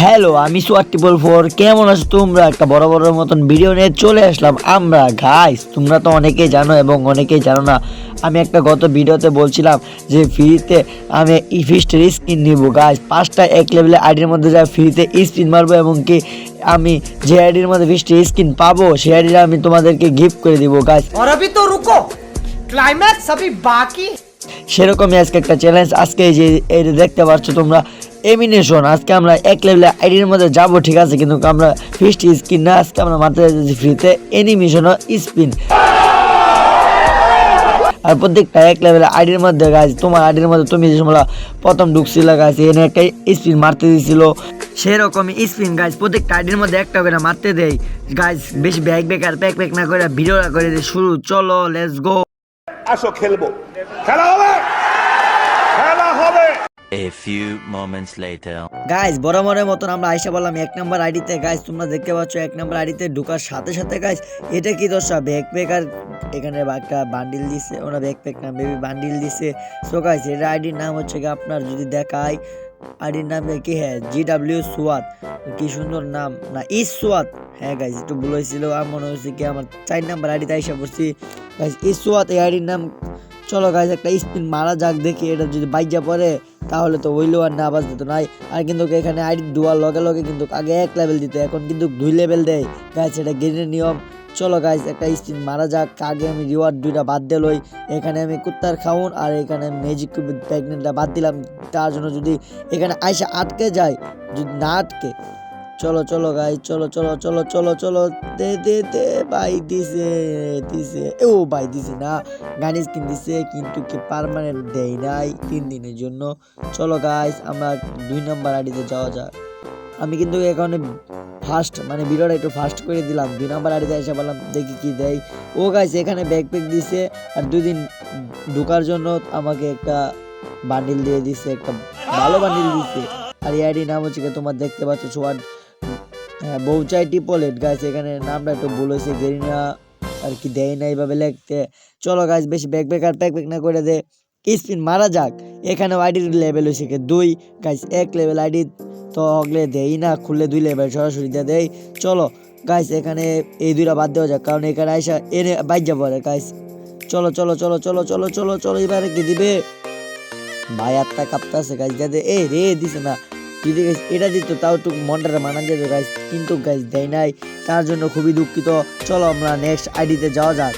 Hello আমি sour triple four কেমন আছো তোমরা একটা বড় বড় মতন ভিডিও নিয়ে চলে আসলাম আমরা গাইস তোমরা তো অনেকেই জানো এবং অনেকেই জানো না আমি একটা গত ভিডিওতে বলছিলাম যে ফ্রিতে আমি ই ফিস্টের স্কিন নিব গাইস পাঁচটা এক লেভেলে আইডির মধ্যে যা ফ্রিতে স্পিন মারবো এবং কি আমি যে আইডির মধ্যে ফিস্টের স্কিন পাবো সেই আইডিটা আমি তোমাদেরকে গিফট করে দিব গাইস और अभी तो रुको क्लाइमैक्स अभी बाकी है। সেরকমই আজকে একটা চ্যালেঞ্জ আজকে যে যে দেখতে পাচ্ছ তোমরা এমিনেশন আজকে আমরা এক লেভেলে আইডির মধ্যে যাব, ঠিক আছে? কিন্তু আমরা ফিস্ট স্কিন না, আজকে আমরা মারতে যাচ্ছি ফ্রিতে অ্যানিমেশন ও স্পিন আর প্রত্যেকটা এক লেভেলে আইডির মধ্যে গাছ তোমার আইডির মধ্যে তুমি যে সময় প্রথম ঢুকছিল গাছ এনে একটা স্পিন মারতে দিছিল। সেরকমই স্পিন গাছ প্রত্যেকটা আইডির মধ্যে একটা করে মারতে দেয় গাছ বেশি ব্যাগ বেকার প্যাক প্যাক না করে ভিডিও করে দিয়ে শুরু। চলো লেটস গো আসো, খেলব। খেলা হবে? A few moments later. Guys বরাবরের মতন আমরা আইসা বললাম এক নম্বর আইডিতে। গাইজ তোমরা দেখতে পাচ্ছ এক নম্বর আইডিতে ঢোকার সাথে সাথে গাইজ এটা কি দশা ব্যাকপ্যাক আর এখানে একটা বান্ডিল দিছে, ওরা ব্যাকপ্যাক না বেবি বান্ডিল দিছে। সো গাইজ এটা আইডির নাম হচ্ছে কি আপনার যদি দেখায় আইডির নাম কি? হ্যাঁ জি ডাব্লিউ সুয়াত কি সুন্দর নাম। না ইস সুয়াত হ্যাঁ গাইজ একটু ভুল হয়েছিল, আর মনে হচ্ছে কি আমার চার নাম্বার আইডিতে আইসা পড়ছি। গাইজ ইস সুয়াত এই আইডির নাম চলো গাইজ একটা স্পিন মারা যাক, দেখি এটা যদি বাইজা পরে তাহলে তো হইল আর না আওয়াজ দিত নাই। আর কিন্তু এখানে আইডি ডুয়ার লগে লগে কিন্তু আগে এক লেভেল দিত, এখন কিন্তু দুই লেভেল দেয়। গাইজ এটা গেমের নিয়ম। চলো গাইজ একটা স্পিন মারা যাক, আগে আমি রিওয়ার্ড দুইটা বাদ দিলই এখানে আমি কুত্তার খাউন আর এখানে ম্যাজিক প্রেগনেন্টটা বাদ দিলাম। তার জন্য যদি এখানে আইসা আটকে যায়, যদি না আটকে চলো চলো গাই চলো চলো চলো চলো চলো, দে দে দে দিছে দিছে। ও দিছে না। গান স্কিন দিছে, কিন্তু কি পার্মানেন্ট দেয় নাই তিন দিনের জন্য। চলো গাইস আমরা দুই নম্বর আইডিতে যাওয়া যাক। আমি কিন্তু এখানে ফার্স্ট মানে ভিডিওটা একটু ফাস্ট করে দিলাম। দুই নাম্বার আইডিতে এসে বললাম, দেখি কি দেয়। ও গাইস এখানে ব্যাগ ব্যাকপ্যাক দিছে, আর দুই দিন ঢোকার জন্য আমাকে একটা বান্ডিল দিয়ে দিছে, একটা ভালো বান্ডিল দিছে। আর আইডি নাম হচ্ছে তোমার দেখতে পাচ্ছ সোয়াড হ্যাঁ বউচাই টিপলেট গাছ এখানে নামটা একটু ভুল হয়েছে গেরিনা আর কি দেয় না এইভাবে লেখতে। চলো গাছ বেশি ব্যাক ব্যাক আর প্যাক না করে দে। স্পিন মারা যাক এখানে আইডির লেভেল হয়েছে কি দুই। গাছ এক লেভেল আইডি তো হগলে দেই না, খুললে দুই লেভেল সরাসরি দিয়ে দেয় চলো গাইস এখানে এই দুইটা বাদ দেওয়া যাক, কারণ এখানে আইসা এনে বাইর যাব গাইস চলো চলো চলো চলো চলো চলো চলো, এবারে কি দিবে? ভাই, আত্মা কাঁপতাছে গাছ যাতে এ, রে, দিছে না। যদি গাইস এটা দিত তাও একটু মনটা মানা যেত গাইস কিন্তু গাইস দেয় নাই, তার জন্য খুবই দুঃখিত। চলো আমরা নেক্সট আইডিতে যাওয়া যাক।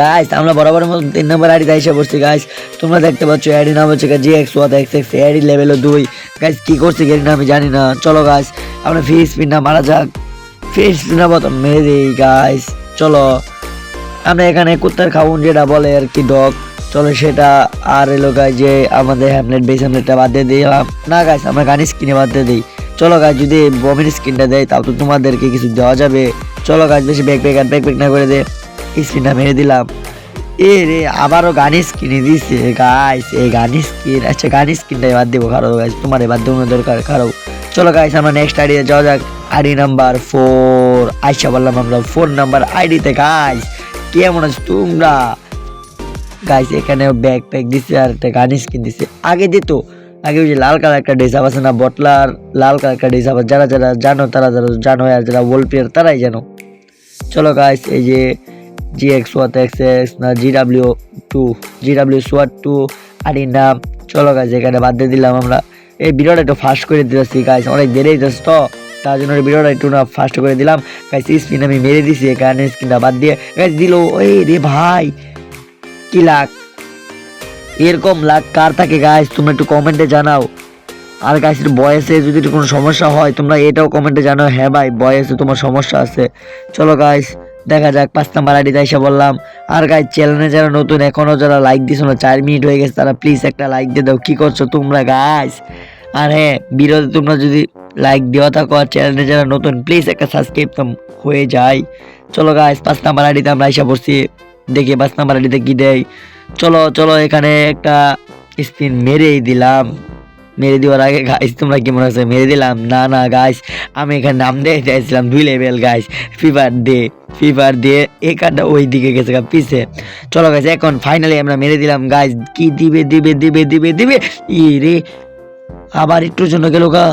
গাইস আমরা বরাবর মতো তিন নম্বর আইডিতে এসে পড়ছি গাইস তোমরা দেখতে পাচ্ছ আইডি নাম হচ্ছে G X watt X X ID লেভেলও দুই। গাইস কি করছে গেরি না, আমি জানি না। চলো গাইস আমরা ফিস স্পিন না, মারা যাক। ফিস স্পিন বতো মেরে দিই গাইস চলো, আমরা এখানে কুত্তার খাউন যেটা বলে আর কি ডগ চলো সেটা আর এলো গাই যে আমাদের হ্যামলেট বেস হ্যামলেটটা বাদ দিয়ে দিলাম। না গাইস আমরা গানি স্কিনে বাদ দিয়ে দিই। চলো গাছ যদি বমির স্ক্রিনটা দেয় তাও তো তোমাদেরকে কিছু দেওয়া যাবে। চলো গাছ বেশি ব্যাক ব্যাক আর ব্যাক ব্যাক না করে দে স্ক্রিনটা মেরে দিলাম। এ রে, আবারও গানি স্কিনে দিছে। গাইস এই গানি স্কিন আচ্ছা গানের স্কিনটাই বাদ দেবো কারও গাইস তোমার বাদ দেবো দরকার কারও। চলো গাইস আমরা নেক্সট আইডিতে যাওয়া যাক। আইডি নাম্বার ফোর আইসা বললাম আমরা ফোর নাম্বার আইডিতে গাইস কেমন আছো তোমরা? গাইস এখানে ব্যাগ প্যাক দিছে আর একটা গান স্কিন দিছে। আগে দিত, আগে ওই যে লাল কালার একটা ড্রেস আছে না বটলার লাল কালার একটা ড্রেস আবার যারা যারা জানো, তারা যারা জানো, আর যারা ওয়ার্ল্ড প্লেয়ার তারাই জানো। চলো গাইস এই যে G X watt X X না G W two G W swat two আর নাম চলো গাইস এখানে বাদ দিয়ে দিলাম আমরা। এই ভিডিওটা একটু ফাস্ট করে দিতেছি গাইস অনেক দেরি হইতেছে তো। তার জন্য ভিডিওটা একটু না ফাস্ট করে দিলাম। গাইস স্পিন আমি মেরে দিছি এখানে স্ক্রিনটা বাদ দিয়ে। গাইস দিল ওই রে ভাই। কি লাখ এরকম লাখ কার থাকে গাইস তোমরা একটু কমেন্টে জানাও। আর গাইসের বয়সে যদি কোনো সমস্যা হয়, তোমরা এটাও কমেন্টে জানাও। হ্যাঁ ভাই, বয়সে তোমার সমস্যা আছে। চলো গাইস দেখা যাক, পাঁচ নাম্বার আইডিতে এসে বললাম। আর গাইস চ্যানেলে যারা নতুন, এখনও যারা লাইক দিছো না, চার মিনিট হয়ে গেছে, তারা প্লিজ একটা লাইক দিয়ে দাও। কি করছ তোমরা গাইস আর হ্যাঁ বিরোধে তোমরা যদি লাইক দেওয়া থাকো। আর চ্যানেলে যারা নতুন প্লিজ একটা সাবস্ক্রাইব হয়ে যায়। চলো গাইস পাঁচ নাম্বার আইডিতে আমরা এসে পড়ছি। দেখি নাম্বার আইডিতে কি দেয় চলো চলো, এখানে একটা স্পিন মেরেই দিলাম। মেরে দেওয়ার আগে গাইস তোমরা কি মনে হচ্ছে মেরে দিলাম? না না গাইস আমি এখানে নাম দিয়ে চাইছিলাম দুই লেভেল গাইস ফিফার দে ফিফার দিয়ে এই কার্ডটা ওই দিকে গেছে গা পিছে। চলো গাইস এখন ফাইনালি আমরা মেরে দিলাম গাইস কি দিবে দিবে দিবে দিবে দিবে? ই রে আবার একটুর জন্য গেল গা।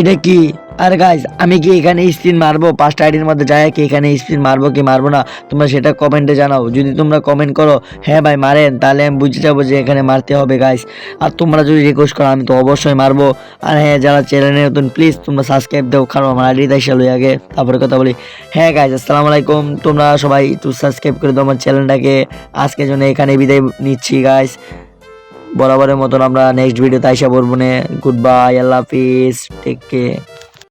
এটা কি? আর গাইজ আমি কি এখানে স্পিন মারবো। পাঁচটা আইডির মধ্যে যায় কি এখানে স্পিন মারবো, কি মারবো না, তোমরা সেটা কমেন্টে জানাও। যদি তোমরা কমেন্ট করো হ্যাঁ ভাই, মারেন তাহলে আমি বুঝে যাব যে এখানে মারতে হবে গাইজ আর তোমরা যদি রিকোয়েস্ট করো, আমি তো অবশ্যই মারবো। আর হ্যাঁ যারা চ্যানেলে নতুন প্লিজ তোমরা সাবস্ক্রাইব দাও, কারণ আমার আইডি তাই চালু আগে। তারপরে কথা বলি। হ্যাঁ গাইজ আসসালামু আলাইকুম। তোমরা সবাই একটু সাবস্ক্রাইব করে দাও আমার চ্যানেলটাকে আজকের জন্য এখানে বিদায় নিচ্ছি গাইজ বরাবরের মতন আমরা নেক্সট ভিডিওতে আইসা পড়ব গুড বাই আল্লাহ হাফিজ। Take care